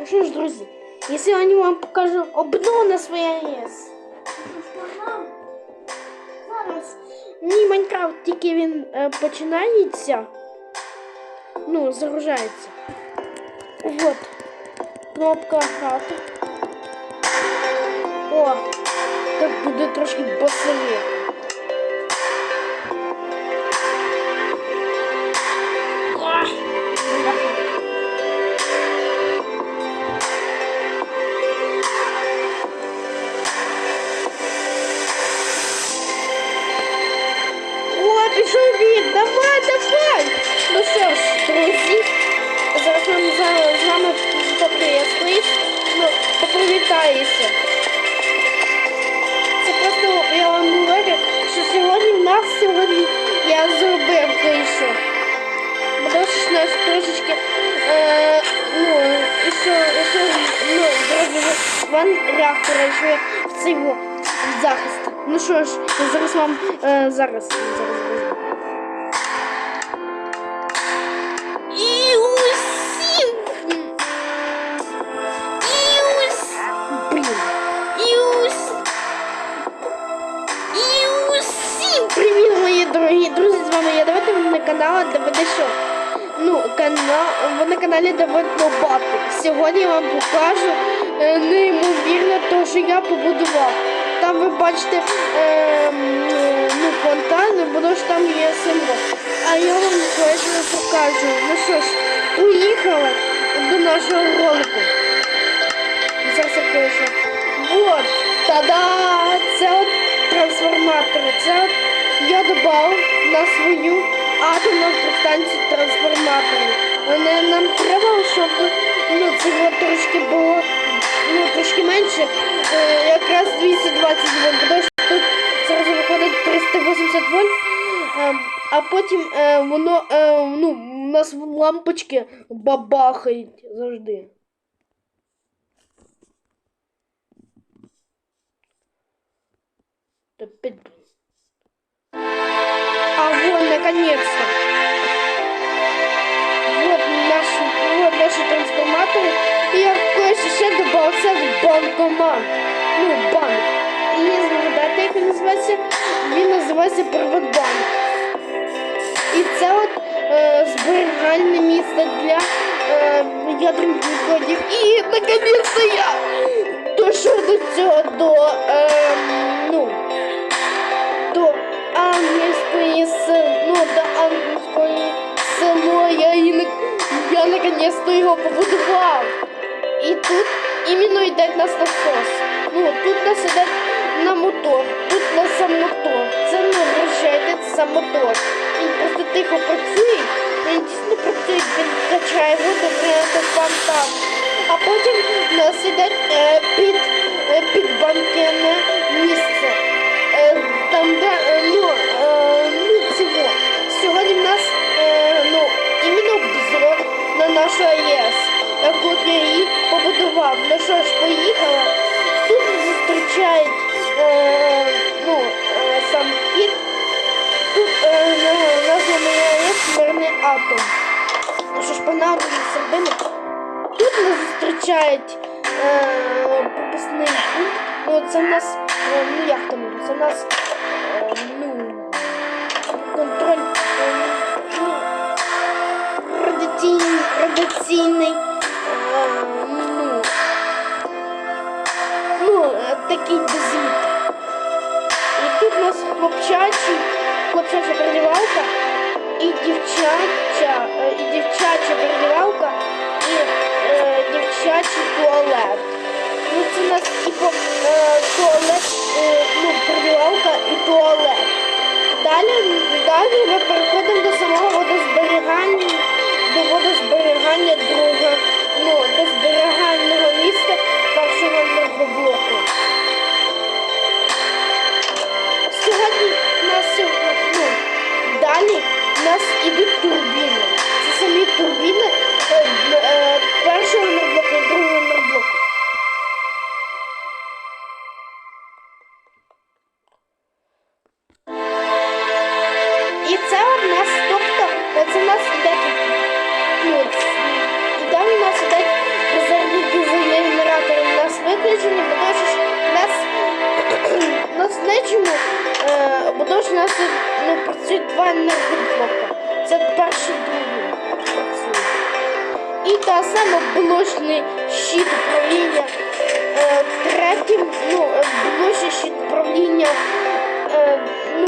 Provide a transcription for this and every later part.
Ну що ж, друзі, я сьогодні вам покажу обновлене своє АЕС. Зараз мій Майнкрафт тільки він е, починається. Ну, загружається. Вот. Кнопка грати. О, так буде трошки басовіше. Ну що ж, друзі, зараз нам з вами поприєднуюсь, ну, попривітаюся. Це просто я вам говорю, що сьогодні в нас сьогодні я зробив кое-що. Тому нас трошечки, е, ну, і що, і що, ну, зробили ван реактора, що я в цей захист. Ну що ж, зараз вам, е, зараз, зараз, ви на канал Шоу. Ну, канал, ви на каналі ДВД Бати. Сьогодні я вам покажу е, неймовірно те, що я побудував. Там ви бачите е, ну, фонтани, бо ж там є символ. А я вам кое-що покажу. Ну що ж, поїхали до нашого ролику. Зараз я кое-що. Вот, та-да! Це от трансформатори. Це от я додав на свою станцію трансформаторів. Вони нам треба, щоб ну, цього трошки було ну, трошки менше, е, якраз 220 вольт, тому що тут зараз виходить 380 вольт, е, а потім е, воно е, ну, у нас лампочки бабахають завжди. А вот, наконец-то. Трансформаторы. И я кое-что ще добавився в банкомат. Ну, банк. І не згадати, як він називається. Він називається Приватбанк. І це от е, збиральне місце для е, ядерних відходів. І наконец-то я дошов до цього до е, я наконец-то його побудував. І тут іменно йде нас насос. Ну, тут нас іде на мотор, тут на сам мотор. Це не обращайте, це сам мотор. Він просто тихо працює, він дійсно працює, він качає воду прямо фонтан. А потім нас іде е, під, е, під банкене місце. Нашу Так от я її побудував. Ну що ж, поїхала. Тут зустрічають, е, ну, е, сам кіт. Тут е, на- назва моя АЕС мирний атом. Ну що ж, погнали середини. Тут нас зустрічають е, пропускний пункт. Ну, це в нас, е, ну як там, це в нас, передівалка і дівчача, і дівчача передівалка, і е, дівчачий туалет. Ну, це у нас типу е, туалет, е, ну, передівалка і туалет. Далі, далі ми переходимо до самого водозберігання, до водозберігання друга, ну, до зберігального місця першого енергоблоку. Це у нас, тобто, це у нас іде. Ну, там у нас іде резервні продовження, бо тому що нас, нас нечому, е, бо що у нас ну, працюють два енергоблока. Це перший другий працює. І та сама блочний щит управління е, третім, ну, е, блочний щит управління, ну,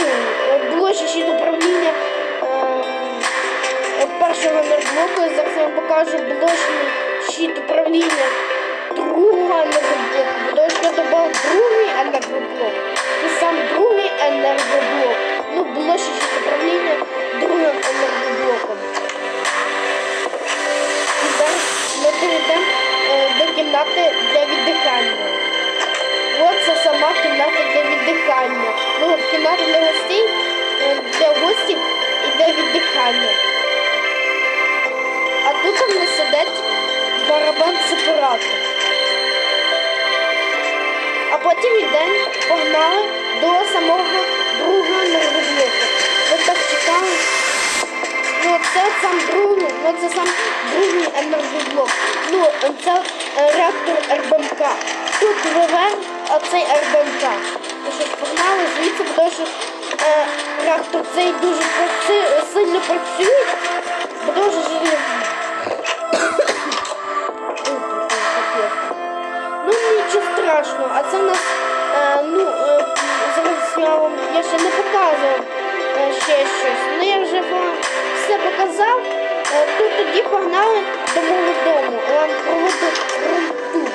блочний щит управління першого. Я Зараз я вам покажу блочний щит управління другого енергоблоку. Я додав другий енергоблок. І сам другий енергоблок. Ну, блочний щит управління другим енергоблоком. І зараз ми перейдемо е, до кімнати для віддихання. От це сама кімната для віддихання. Ну, кімната для гостей, е, для гостів і для віддихання. Барабан сепаратор. А потім йдемо, погнали до самого другого енергоблоку. Ви так чекали. Ну, це сам другий, ну це сам другий енергоблок. Ну, це е, реактор РБМК. Тут ВВР, а цей РБМК. Що погнали звідси, тому що е, реактор цей дуже працю- сильно працює, бо дуже живе. Страшного, а це в нас, е, ну, е, зараз я ще не показував е, ще щось. Ну я вже вам все показав. Е, тут тоді погнали до мого дому. Румту.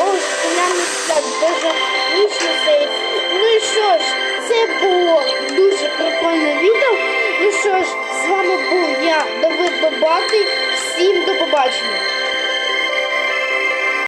Ось прямо так, дуже нічно стоїть. Ну і що ж, це було дуже прикольне відео. Ну що ж, з вами був я, Давид Добатий. Всім до побачення.